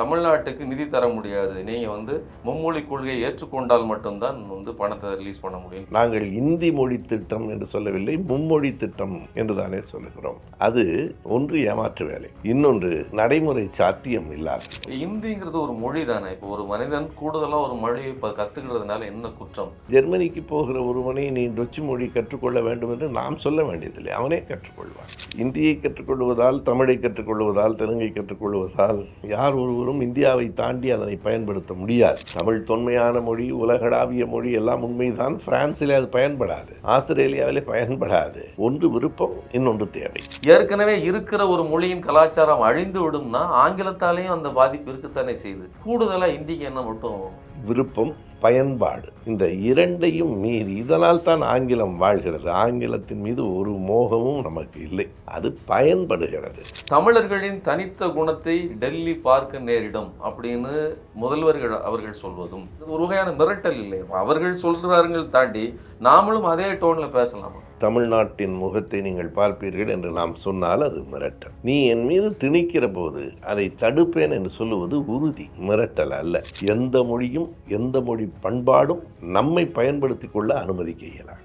தமிழ்நாட்டுக்கு நிதி தர முடியாது. நீங்க வந்து மும்மொழி கொள்கையை ஏற்றுக்கொண்டால் மட்டும்தான் வந்து பணத்தை ரிலீஸ் பண்ண முடியும். நாங்கள் இந்தி மொழி திட்டம் என்று சொல்லவில்லை மும்மொழி திட்டம் என்று தானே சொல்லுகிறோம். அது ஒன்று ஏமாற்று வேலை இன்னொன்று நடைமுறை சாத்தியம் இல்லாது. இந்திங்கிறது ஒரு மொழி தானே. இப்போ ஒரு மனிதன் கூடுதலா ஒரு மொழியை இப்போ கத்துக்கிறதுனால என்ன குற்றம்? ஜெர்மனிக்கு போகிற ஒருவனை நீ டொச்சு மொழி கற்றுக்கொள்ள வேண்டும் என்று நாம் சொல்ல வேண்டியதில்லை. அவனே கற்றுக்கொள்வான். இந்தியை கற்றுக்கொள்வதால் தமிழை கற்றுக்கொள்வதால் தெலுங்கை கற்றுக்கொள்வதால் யார் ஒருவரும் இந்தியாவை தாண்டி அதனை பயன்படுத்த முடியாது. தமிழ் தொன்மையான மொழி உலகளாவிய மொழி எல்லாம் உண்மைதான். பிரான்சிலே அது பயன்படாது. ஆஸ்திரேலியாவிலே பயன்படாது. ஒன்று விருப்பம் இன்னொன்று தேவை. ஏற்கனவே இருக்கிற ஒரு மொழியின் கலாச்சாரம் அழிந்து விடும்னா ஆங்கிலத்தாலேயும் அந்த பாதிப்பு இருக்குத்தானே செய்யுது. கூடுதலா இந்திக்கு என்ன மட்டும்? விருப்பம் பயன்பாடு. இந்த இரண்டையும் மீறி இதனால் தான் ஆங்கிலம் வாழ்கிறது. ஆங்கிலத்தின் மீது ஒரு மோகமும் நமக்கு இல்லை. அது பயன்படுகிறது. தமிழர்களின் தனித்த குணத்தை டெல்லி பார்க்க நேரிடும் அப்படின்னு முதல்வர்கள் அவர்கள் சொல்வதும் ஒரு வகையான மிரட்டல் இல்லை. அவர்கள் சொல்றாருங்கள் தாண்டி நாமளும் அதே டோன்ல பேசலாமா? தமிழ்நாட்டின் முகத்தை நீங்கள் பார்ப்பீர்கள் என்று நாம் சொன்னால் அது மிரட்டல். நீ என் மீது திணிக்கிற போது அதை தடுப்பேன் என்று சொல்லுவது உறுதி மிரட்டல் அல்ல. எந்த மொழியும் எந்த மொழி பண்பாடும் நம்மை பயன்படுத்திக் கொள்ள அனுமதிக்க இயலாது.